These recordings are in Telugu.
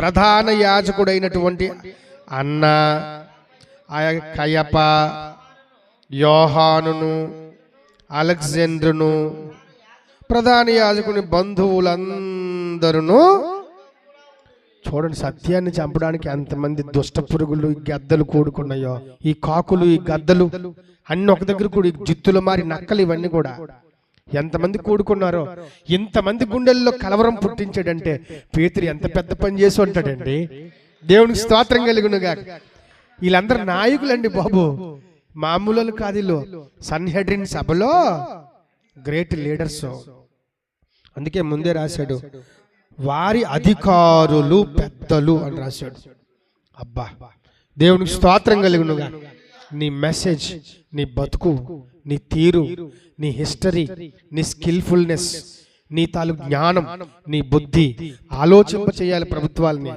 ప్రధాన యాజకుడైనటువంటి అన్న ఆ కయప యోహానును అలెగ్జాండ్రును ప్రధాన యాజకుని బంధువులందరూ చూడండి సత్యాన్ని చంపడానికి ఎంతమంది దుష్ట పురుగులు ఈ గద్దలు కూడుకున్నాయో ఈ కాకులు ఈ గద్దలు అన్ని ఒక దగ్గర కూడి జిత్తులు మారి నక్కలు ఇవన్నీ కూడా. ఎంతమంది కూడుకున్నారో? ఇంతమంది గుండెల్లో కలవరం పుట్టించాడంటే పేతురు ఎంత పెద్ద పని చేసి ఉంటాడండి? దేవునికి స్తోత్రం కలిగినగా వీళ్ళందరూ నాయకులండి బాబు. మామూలు కాదు వీళ్ళు. సన్హెడ్రిన్ సభలో గ్రేట్ లీడర్స్. అందుకే ముందే రాశాడు వారి అధికారులు పెద్దలు అని రాశాడు. అబ్బా దేవునికి స్తోత్రం కలిగినగా నీ మెసేజ్ నీ బతుకు నీ తీరు నీ హిస్టరీ నీ స్కిల్ఫుల్నెస్ నీ తాలూకు జ్ఞానం నీ బుద్ధి ఆలోచింప చేయాలి ప్రభుత్వాలని.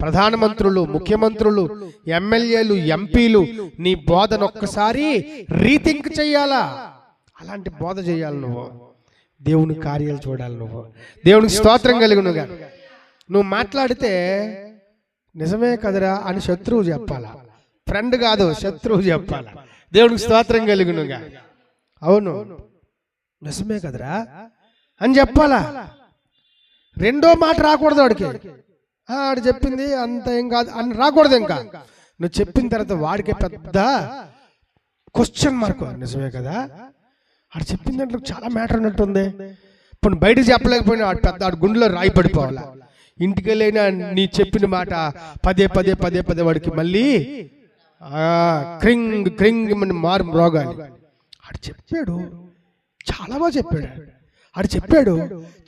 ప్రధానమంత్రులు ముఖ్యమంత్రులు ఎమ్మెల్యేలు ఎంపీలు నీ బోధన ఒక్కసారి రీథింక్ చేయాలా? అలాంటి బోధ చేయాలి నువ్వు. దేవుని కార్యాలు చూడాలి నువ్వు. దేవునికి స్తోత్రం కలిగినగా. నువ్వు మాట్లాడితే నిజమే కదరా అని శత్రువు చెప్పాలా? ఫ్రెండ్ కాదు శత్రువు చెప్పాలా? దేవునికి స్తోత్రం కలిగినగా. అవును. నిజమే కదరా? అని చెప్పాలా? రెండో మాట రాకూడదు వాడికి. ఆడు చెప్పింది అంత ఏం కాదు. అని రాకూడదు ఇంకా. నువ్వు చెప్పిన తర్వాత వాడికి పెద్ద క్వశ్చన్ మార్క్ నిజమే కదా? ఆడు చెప్పిన దాంట్లో చాలా మ్యాటర్ ఉన్నట్టుంది. ఇప్పుడు బయటకు చెప్పలేకపోయినా ఆడు పెద్ద ఆడు గుండెలో రాయి పడిపోవాలా? ఇంటికి వెళ్ళైనా నీ చెప్పిన మాట పదే పదే పదే పదే వాడికి మళ్ళీ క్రింగ్ క్రింగ్ మారు మ్రోగాలి ఆడు చెప్పాడు చాలా బాగా చెప్పాడు. ఆడు చెప్పాడు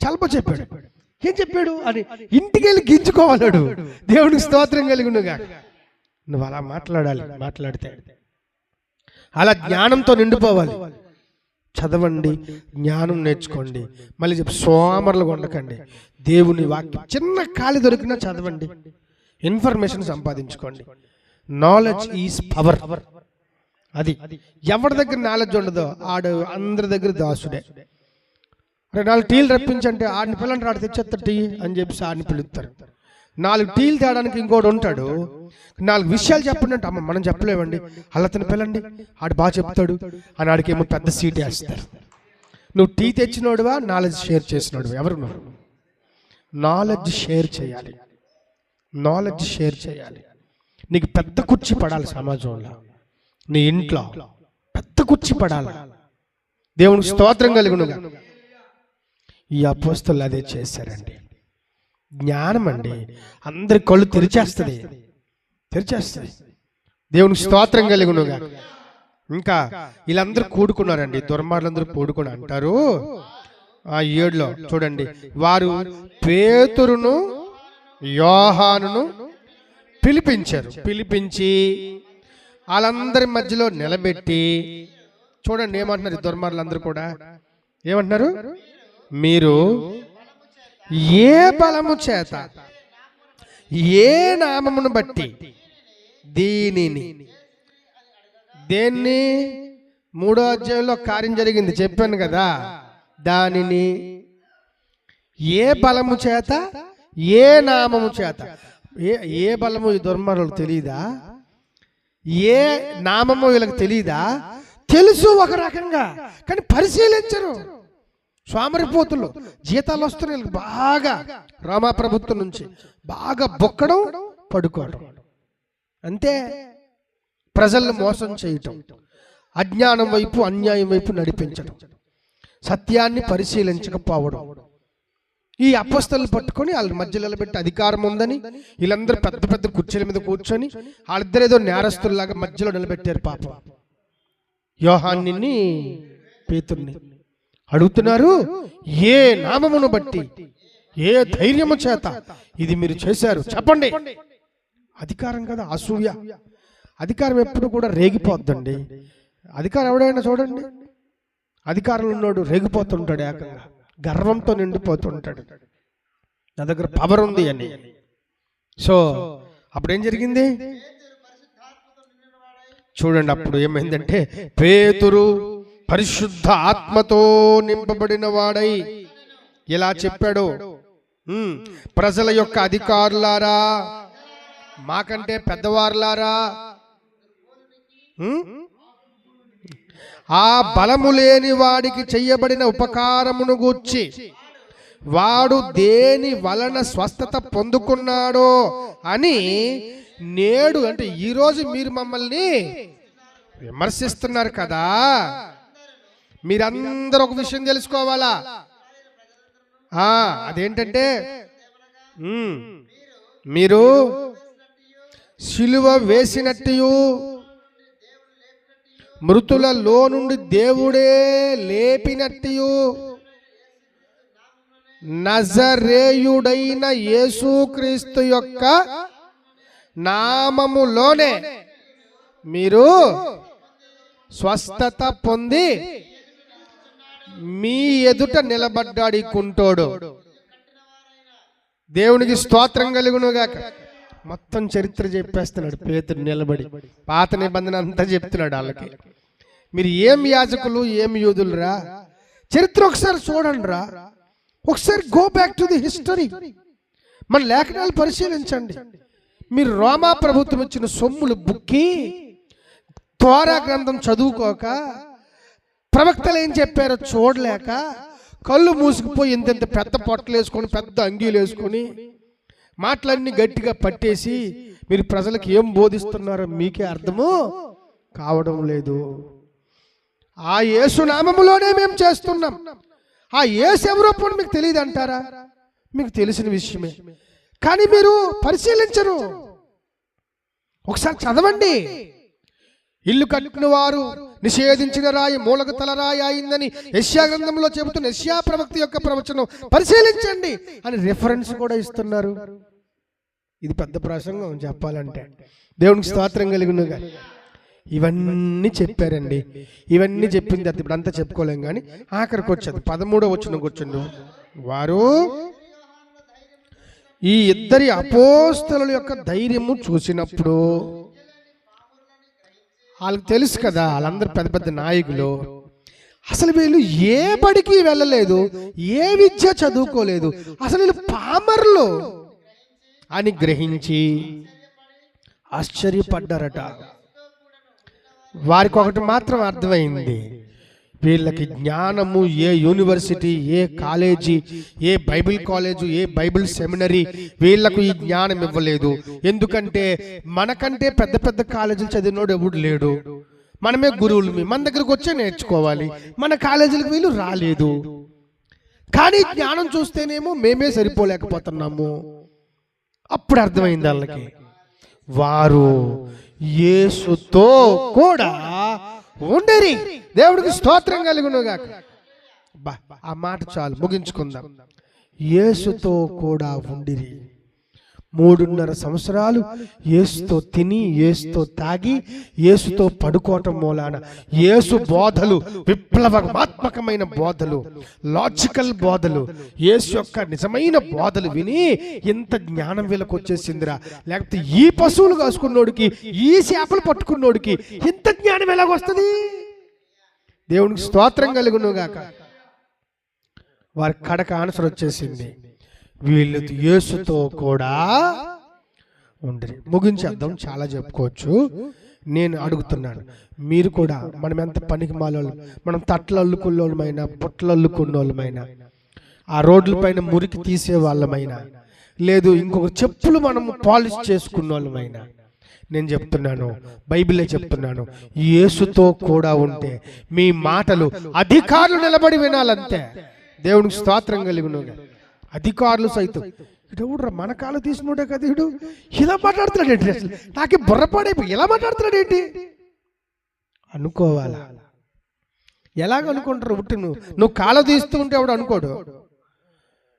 చాలా బాగా చెప్పాడు. ఏం చెప్పాడు? అని ఇంటికి వెళ్ళి గింజుకోవాలడు దేవుడికి స్తోత్రం కలిగినగా నువ్వు అలా మాట్లాడాలి మాట్లాడితే. అలా జ్ఞానంతో నిండిపోవాలి. చదవండి జ్ఞానం నేర్చుకోండి. మళ్ళీ చెప్పి సోమరులుగా ఉండకండి. దేవుని వాక్యం చిన్న ఖాళీ దొరికినా చదవండి. ఇన్ఫర్మేషన్ సంపాదించుకోండి. నాలెడ్జ్ ఈజ్ పవర్ అది. ఎవరి దగ్గర నాలెడ్జ్ ఉండదో ఆడు అందరి దగ్గర దాసుడే. అరే నాలుగు టీలు రప్పించంటే ఆడిని పిల్లని ఆడు తెచ్చేస్తా టీ అని చెప్పి ఆడిని పిలుస్తారు. నాలుగు టీలు తేడానికి ఇంకోటి ఉంటాడు. నాలుగు విషయాలు చెప్పండి అంటే అమ్మ మనం చెప్పలేమండి. అల్లతని పిల్లండి ఆడు బాగా చెప్తాడు. అని ఆడికేమో పెద్ద సీట్ వేస్తారు. నువ్వు టీ తెచ్చినోడువా నాలెడ్జ్ షేర్ చేసినోడు ఎవరు నాలెడ్జ్ షేర్ చేయాలి. నాలెడ్జ్ షేర్ చేయాలి. నీకు పెద్ద కుర్చీ పడాలి సమాజంలో. నీ ఇంట్లో పెద్ద కుర్చీ పడాలి. దేవునికి స్తోత్రం కలుగునుగా. ఈ అపోస్తులు అదే చేశారండి. జ్ఞానం అండి. అందరి కళ్ళు తెరిచేస్తుంది. తెరిచేస్తుంది. దేవునికి స్తోత్రం కలిగునుగా. ఇంకా వీళ్ళందరూ కూడుకున్నారండి. దుర్మార్లందరూ కూడుకుని అంటారు? ఆ ఏడులో చూడండి. వారు పేతురును యోహానును పిలిపించారు. పిలిపించి వాళ్ళందరి మధ్యలో నిలబెట్టి చూడండి ఏమంటున్నారు ఈ దుర్మార్లందరూ కూడా. ఏమంటున్నారు? మీరు ఏ బలము చేత ఏ నామమును బట్టి దీనిని దేన్ని? మూడో అధ్యాయంలో కార్యం జరిగింది చెప్పాను కదా. దానిని ఏ బలము చేత ఏ నామము చేత. ఏ ఏ బలము ఈ దుర్మార్గులకు తెలియదా? ఏ నామము వీళ్ళకి తెలియదా? తెలుసు ఒక రకంగా కానీ పరిశీలించరు. స్వామరిపోతులు. జీతాలు వస్తున్నాయి వీళ్ళకి బాగా. రామా ప్రభుత్వం నుంచి బాగా బొక్కడం పడుకోవడం. అంతే. ప్రజలను మోసం చేయటం. అజ్ఞానం వైపు అన్యాయం వైపు నడిపించడం. సత్యాన్ని పరిశీలించకపోవడం. ఈ అపస్తలు పట్టుకొని వాళ్ళ మధ్యలో నిలబెట్టి అధికారం ఉందని వీళ్ళందరూ పెద్ద పెద్ద కుర్చీల మీద కూర్చొని వాళ్ళిద్దరు ఏదో నేరస్తుల్లాగా మధ్యలో నిలబెట్టారు పాపం. యోహాన్ని పేతుర్ని అడుగుతున్నారు ఏ నామమును బట్టి ఏ ధైర్యము చేత ఇది మీరు చేశారు? చెప్పండి. అధికారం కదా అసూయ. అధికారం ఎప్పుడు కూడా రేగిపోద్దండి. అధికారం ఎవడైనా చూడండి. అధికారంలో ఉన్నాడు రేగిపోతుంటాడు ఏకంగా. గర్వంతో నిండిపోతుంటాడు. నా దగ్గర పవర్ ఉంది అని. సో అప్పుడేం జరిగింది? చూడండి అప్పుడు ఏమైందంటే పేతురు పరిశుద్ధ ఆత్మతో నింపబడిన వాడై ఇలా చెప్పాడు. ప్రజల యొక్క అధికారులారా మాకంటే పెద్దవారులారా ఆ బలము లేని వాడికి చెయ్యబడిన ఉపకారమును గూర్చి వాడు దేని వలన స్వస్థత పొందుకున్నాడో అని నేడు అంటే ఈరోజు మీరు మమ్మల్ని విమర్శిస్తున్నారు కదా. మీరందరూ ఒక విషయం తెలుసుకోవాలా? ఆ, అదేంటంటే మీరు సిలువ వేసినట్టు మృతులలో నుండి దేవుడే లేపినట్టు నజరేయుడైన యేసుక్రీస్తు యొక్క నామములోనే మీరు స్వస్థత పొంది మీ ఎదుట నిలబడ్డాడు కుంటోడు. దేవునికి స్తోత్రం కలుగునుగాక. మొత్తం చరిత్ర చెప్పేస్తున్నాడు. పేతుడు నిలబడి. పాత నిబంధన అంతా చెప్తున్నాడు వాళ్ళకి. మీరు ఏం యాజకులు ఏం యూదులురా చరిత్ర ఒకసారి చూడండి రా ఒకసారి go back to the history మన లేఖనాలు పరిశీలించండి. మీరు రోమా ప్రభుత్వం ఇచ్చిన సొమ్ములు బుక్కి త్వరా గ్రంథం చదువుకోక ప్రవక్తలు ఏం చెప్పారో చూడలేక కళ్ళు మూసుకుపోయి ఇంత పెద్ద పొట్టలు వేసుకొని పెద్ద అంగీలు వేసుకొని మాటలన్నీ గట్టిగా పట్టేసి మీరు ప్రజలకు ఏం బోధిస్తున్నారో మీకే అర్థము కావడం లేదు. ఆ యేసు నామములోనే మేము చేస్తున్నాం. ఆ యేసు ఎవరో పోనీ మీకు తెలియదు అంటారా? మీకు తెలిసిన విషయమే. కానీ మీరు పరిశీలించరు. ఒకసారి చదవండి. ఇల్లు కట్టిన వారు నిషేధించిన రాయి మూలక తలరాయి అయిందని యశ్యా గ్రంథంలో చెబుతున్న యశ్యా ప్రవక్త యొక్క ప్రవచనం పరిశీలించండి అని రిఫరెన్స్ కూడా ఇస్తున్నారు. ఇది పెద్ద ప్రసంగం చెప్పాలంటే. దేవునికి స్తోత్రం కలిగినగా ఇవన్నీ చెప్పారండి. ఇవన్నీ చెప్పింది అది ఇప్పుడు అంతా చెప్పుకోలేం కానీ ఆఖరికి వచ్చేది. పదమూడో వచ్చిన కూర్చుండు. వారు ఈ ఇద్దరి అపోస్తల యొక్క ధైర్యము చూసినప్పుడు వాళ్ళకి తెలుసు కదా వాళ్ళందరూ పెద్ద పెద్ద నాయకులు. అసలు వీళ్ళు ఏ బడికి వెళ్ళలేదు ఏ విద్య చదువుకోలేదు. అసలు వీళ్ళు పామర్లు. అని గ్రహించి ఆశ్చర్యపడ్డారట. వారికి ఒకటి మాత్రం అర్థమైంది. వీళ్ళకి జ్ఞానము ఏ యూనివర్సిటీ ఏ కాలేజీ ఏ బైబిల్ కాలేజు ఏ బైబిల్ సెమినరీ వీళ్ళకు ఈ జ్ఞానం ఇవ్వలేదు. ఎందుకంటే మనకంటే పెద్ద పెద్ద కాలేజీలు చదివినోడు ఎవడు లేడు. మనమే గురువులు మన దగ్గరకు వచ్చే నేర్చుకోవాలి. మన కాలేజీలకు వీళ్ళు రాలేదు. కానీ జ్ఞానం చూస్తేనేమో మేమే సరిపోలేకపోతున్నాము. అప్పుడు అర్థమైంది వాళ్ళకి. వారు యేసుతో కూడా ఉండరి. దేవుడికి స్తోత్రం కలుగునుగాక. బా ఆ మాట చాలు. ముగించుకుందాం. యేసుతో కూడా ఉండిరి. మూడున్నర సంవత్సరాలు ఏసుతో తిని ఏసుతో తాగి ఏసుతో పడుకోవటం మూలాన ఏసు బోధలు విప్లవాత్మకమైన బోధలు లాజికల్ బోధలు. ఏసు యొక్క నిజమైన బోధలు విని ఇంత జ్ఞానం వీళ్ళకి వచ్చేసిందిరా. లేకపోతే ఈ పశువులు కాసుకున్నోడికి ఈ చేపలు పట్టుకున్నోడికి ఇంత జ్ఞానం ఎలాగొస్తుంది దేవునికి స్తోత్రం కలుగునుగాక వారి కడక ఆన్సర్ వచ్చేసింది. వీళ్ళు యేసుతో కూడా ఉండరు ముగించేద్దాం చాలా చెప్పుకోవచ్చు. నేను అడుగుతున్నాను. మీరు కూడా మనం ఎంత పనికి మాలోళ్ళు మనం తట్లు అల్లుకున్నోళ్ళమైనా బుట్టలు అల్లుకున్నోళ్ళమైనా ఆ రోడ్ల పైన మురికి తీసే వాళ్ళమైనా లేదు ఇంకొక చెప్పులు మనం పాలిష్ చేసుకున్న వాళ్ళమైనా నేను చెప్తున్నాను బైబిలే చెప్తున్నాను యేసుతో కూడా ఉంటే మీ మాటలు అధికారులు నిలబడి వినాలంతే. దేవునికి స్తోత్రం కలిగినగా అధికారులు సైతం. ఇటు మన కాలు తీసుకున్నాడే కదా ఇడు? ఇలా మాట్లాడుతున్నాడు ఏంటి అసలు? నాకే బుర్రపాడైపోయి ఇలా మాట్లాడుతున్నాడు ఏంటి? అనుకోవాలా? ఎలాగ అనుకుంటారు? ఉట్టి నువ్వు నువ్వు కాలు తీస్తూ ఉంటే ఎవడు అనుకోడు?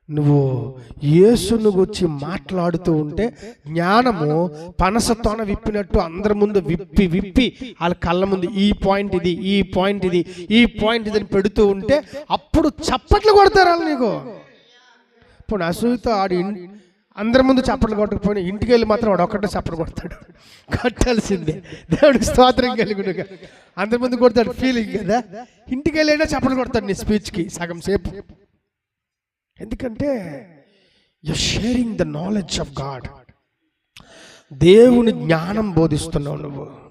నువ్వు యేసును గురించి మాట్లాడుతూ ఉంటే జ్ఞానము పనసతోన విప్పినట్టు అందరి ముందు విప్పి విప్పి వాళ్ళ కళ్ళ ముందు ఈ పాయింట్ ఇది ఈ పాయింట్ ఇది ఈ పాయింట్ ఇది అని పెడుతూ ఉంటే అప్పుడు చప్పట్లు కొడతారు వాళ్ళు నీకు. ఇప్పుడు అసూయతో ఆడి అందరి ముందు చప్పట్లు కొట్టకపోయినా ఇంటికి వెళ్ళి మాత్రం వాడు ఒక్కటే చప్పట్లు కొడతాడు. కట్టాల్సిందే. దేవుడికి స్తోత్రం కలుగునుగా. అందరి ముందు కొడతాడు ఫీలింగ్ కదా. ఇంటికి వెళ్ళైనా చప్పట్లు కొడతాడు నీ స్పీచ్కి సగం సేపు. ఎందుకంటే you sharing the knowledge of God దేవుని జ్ఞానం బోధిస్తున్నావు నువ్వు.